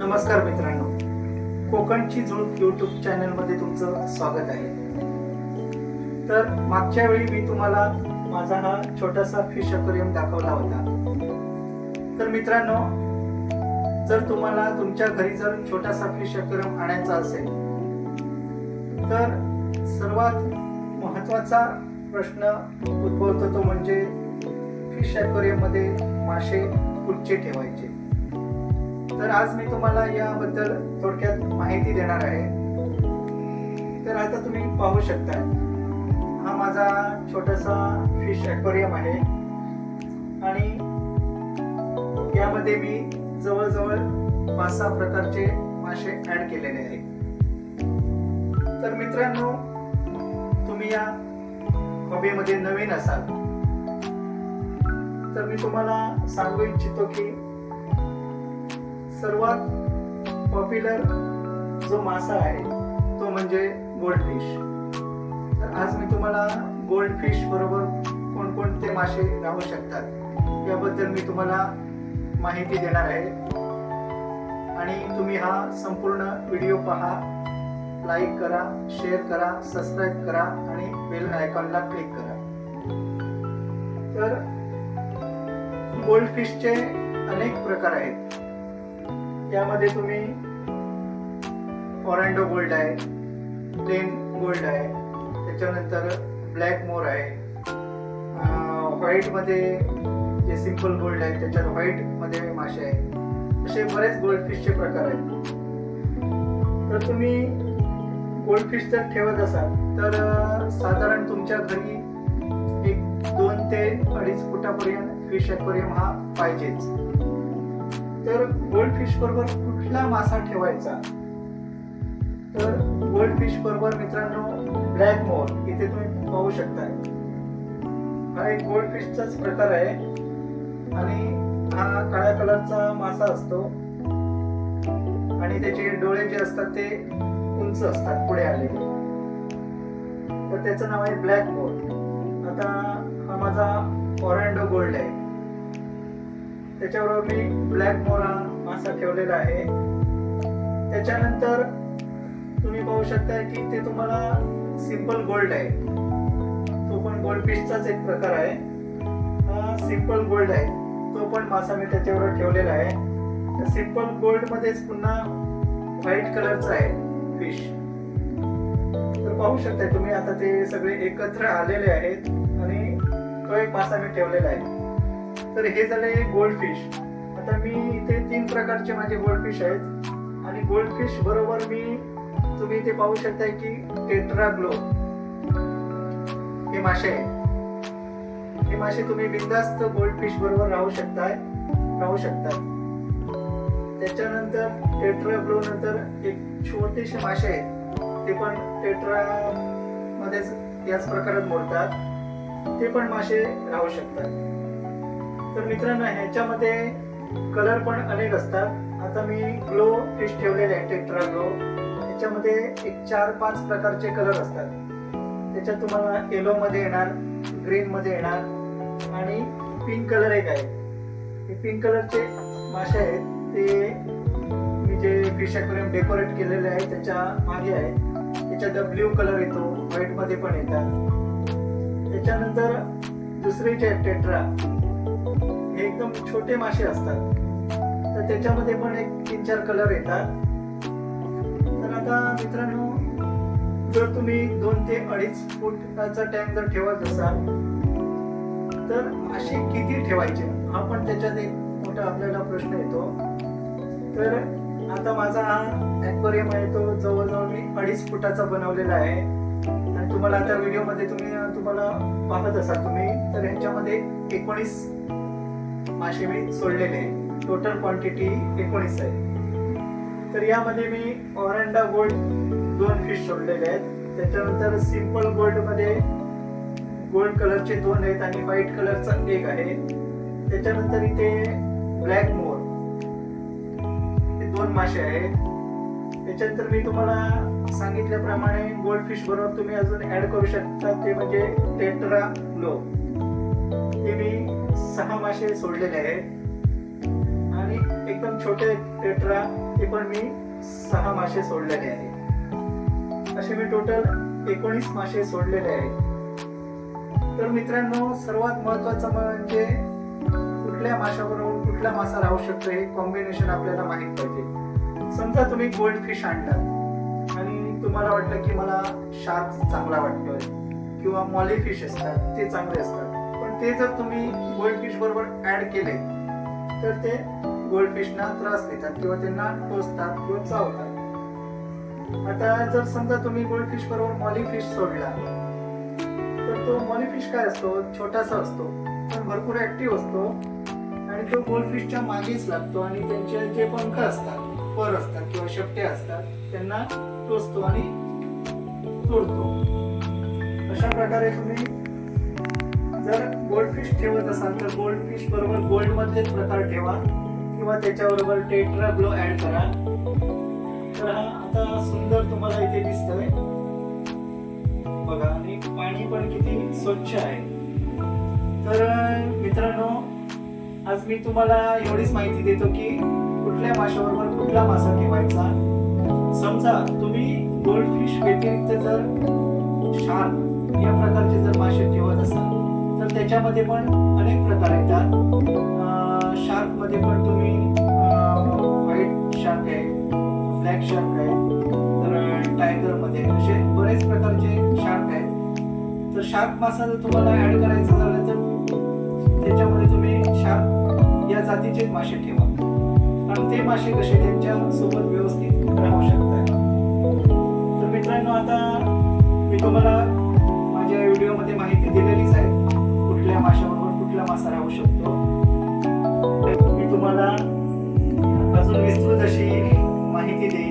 नमस्कार मित्रांनो. कोकणची झुळूक युट्यूब चॅनलमध्ये तुमचं स्वागत आहे. तर मागच्या वेळी मी तुम्हाला माझा हा छोटासा फिश अक्वेरियम दाखवला होता. तर मित्रांनो जर तुम्हाला तुमच्या घरी जर छोटासा फिश अक्वेरियम आणायचा असेल तर सर्वात महत्त्वाचा प्रश्न उद्भवतो तो म्हणजे फिश अक्वेरियममध्ये मासे कुठचे ठेवायचे. तर आज मी तुम्हाला याबद्दल थोडक्यात माहिती देणार आहे. तर आता तुम्ही पाहू शकता हा माझा छोटासा फिश ॲक्वेरियम आहे. आणि यामध्ये मी जवळजवळ पाच सहा प्रकारचे मासे ऍड केलेले आहेत. तर मित्रांनो तुम्ही या हॉबीमध्ये नवीन असाल तर मी तुम्हाला सांगू इच्छितो की सर्वात पॉप्युलर जो मासा आहे तो म्हणजे गोल्ड फिश तर आज मी तुम्हाला गोल्ड फिश बरोबर कोणकोणते मासे राहू शकतात याबद्दल मी तुम्हाला माहिती देणार आहे. आणि तुम्ही हा संपूर्ण व्हिडिओ पहा लाईक करा शेअर करा सबस्क्राईब करा आणि बेल आयकॉनला क्लिक करा. तर गोल्ड फिशचे अनेक प्रकार आहेत. त्यामध्ये तुम्ही ऑरेंडो गोल्ड आहे प्लेन गोल्ड आहे त्याच्यानंतर ब्लॅक मोर आहे व्हाईटमध्ये जे सिंपल गोल्ड आहे त्याच्यात व्हाईटमध्ये मासे आहेत. असे बरेच गोल्ड फिशचे प्रकार आहेत. तर तुम्ही गोल्ड फिश जर ठेवत असाल तर साधारण तुमच्या घरी एक दोन ते अडीच फुटापर्यंत फिश ॲक्वेरियम हा पाहिजेच. तर गोल्ड फिश बरोबर कुठला मासा ठेवायचा? तर गोल्ड फिश बरोबर मित्रांनो ब्लॅक मोर इथे तुम्ही पाहू शकता हा एक गोल्ड फिशचाच प्रकार आहे. आणि हा काळ्या कलरचा मासा असतो. आणि त्याचे डोळे जे असतात ते उंच असतात पुढे आलेले. तर त्याचं नाव आहे ब्लॅक मोर आता हा माझा ऑरेंडो गोल्ड आहे. त्याच्याबरोबर मी ब्लॅक मोरा मासा ठेवलेला आहे. त्याच्यानंतर तुम्ही पाहू शकता की ते तुम्हाला सिंपल गोल्ड आहे. तो पण गोल्ड फिशचाच एक प्रकार आहे. हा सिंपल गोल्ड आहे. तो पण मासा मी त्याच्यावर ठेवलेला आहे. सिंपल गोल्ड मध्येच पुन्हा व्हाईट कलरचा आहे फिश तर पाहू शकता तुम्ही आता ते सगळे एकत्र आलेले आहेत आणि तो एक मासा मी ठेवलेला आहे. तर हे झाले गोल्ड फिश आता मी इथे तीन प्रकारचे माझे गोल्ड फिश आहेत. आणि गोल्ड फिश बरोबर मी तुम्ही इथे पाहू शकता की टेट्रा ग्लो हे मासे आहेत. हे मासे तुम्ही बिंदास्त गोल्ड फिश बरोबर राहू शकताय राहू शकता त्याच्यानंतर टेट्रा ग्लो नंतर एक छोटेसे मासे आहेत. ते पण टेट्रा मध्येच याच प्रकारात मोडतात. ते पण मासे राहू शकतात. तर मित्रांनो ह्याच्यामध्ये कलर पण अनेक असतात. आता मी ग्लो फिश ठेवलेले आहे टेट्रा ग्लो त्याच्यामध्ये एक चार पाच प्रकारचे कलर असतात. त्याच्यात तुम्हाला येलो मध्ये येणार ग्रीन मध्ये येणार आणि पिंक कलर एक आहे. हे पिंक कलरचे मासे आहेत. ते मी जे फिश अक्वेरियम डेकोरेट केलेले आहे त्याच्यामागे आहे. त्याच्यात ब्ल्यू कलर येतो व्हाईटमध्ये पण येतात. त्याच्यानंतर दुसरे जे टेट्रा हे एकदम छोटे मासे असतात. तर त्याच्यामध्ये पण एक तीन चार कलर येतात. तर आता मित्रांनो जर तुम्ही दोन ते अडीच फुटाचा टँक जर ठेवत असाल तर मासे किती ठेवायचे? हा पण त्याच्यात एक मोठा आपल्याला प्रश्न येतो. तर आता माझा हा ॲक्वेरियम आहे तो जवळजवळ मी अडीच फुटाचा बनवलेला आहे. आणि तुम्हाला आता व्हिडिओमध्ये तुम्ही तुम्हाला पाहत असाल तुम्ही तर ह्याच्यामध्ये एकोणीस मासे मी सोडलेले टोटल क्वांटिटी एकोणीस आहे. तर यामध्ये मी ओरंडा गोल्ड दोन फिश सोडलेले आहेत. त्याच्यानंतर सिंपल गोल्डमध्ये गोल्ड कलरचे दोन आहेत आणि व्हाईट कलरचा एक आहे. त्याच्यानंतर इथे ब्लॅक मोर हे दोन मासे आहेत. त्याच्यानंतर मी तुम्हाला सांगितल्याप्रमाणे गोल्ड फिश बरोबर तुम्ही अजून ऍड करू शकता ते म्हणजे टेट्रा ग्लो ते मी सहा मासे सोडलेले आहेत. आणि एकदम छोटे टेट्रा ते पण मी सहा मासे सोडलेले आहेत. असे मी टोटल एकोणीस मासे सोडलेले आहेत. तर मित्रांनो सर्वात महत्वाचं म्हणजे कुठल्या माशाबरोबर कुठला मासा राहू शकतो हे कॉम्बिनेशन आपल्याला माहीत पाहिजे. समजा तुम्ही गोल्ड फिश आणला आणि तुम्हाला वाटलं की मला शार्क चांगला वाटतोय किंवा मॉली फिश असतात ते चांगले असतात. पण ते जर तुम्ही गोल्ड फिश बरोबर ऍड केले तर ते गोल्ड फिशना त्रास देतात किंवा त्यांना टोचतात किंवा चावतात. आता जर समजा तुम्ही गोल्ड फिश बरोबर मॉली फिश सोडला तर तो मॉली फिश काय असतो? छोटासा असतो पण भरपूर ऍक्टिव्ह असतो आणि तो गोल्ड फिशच्या मागेच लागतो आणि त्यांचे जे पंख असतात पर असतात किंवा शेपटे असतात त्यांना टोचतो आणि तोडतो. अशा प्रकारे तुम्ही जर गोल्ड फिश ठेवत असाल तर गोल्ड फिश बरोबर गोल्ड मधलेच प्रकार ठेवा किंवा त्याच्याबरोबर टेट्रा ग्लो ऍड करा. तर हा आता सुंदर तुम्हाला इथे दिसतोय. बघा आणि पाणी पण किती स्वच्छ आहे. तर मित्रांनो आज मी तुम्हाला एवढीच माहिती देतो की कुठल्या माशाबरोबर कुठला मासा ठेवायचा? समजा तुम्ही गोल्ड फिश व्यतिरिक्त जर शार्क या प्रकारचे जर मासे ठेवत असाल तर त्याच्यामध्ये पण अनेक प्रकार येतात. शार्कमध्ये पण तुम्ही व्हाईट शार्क आहे ब्लॅक शार्क आहे तर टायगरमध्ये असे बरेच प्रकारचे शार्क आहेत. तर शार्क मासा जर तुम्हाला ऍड करायचा झाला तर त्याच्यामध्ये तुम्ही शार्क या जातीचे मासे ठेवा. आणि ते मासे कसे त्यांच्यासोबत व्यवस्थित राहू शकतात. तर मित्रांनो आता मी तुम्हाला माझ्या व्हिडिओमध्ये माहिती दिलेलीच आहे. कुठल्या माशाबरोबर कुठला मासा राहू शकतो. मी तुम्हाला अजून विस्तृत अशी माहिती देईल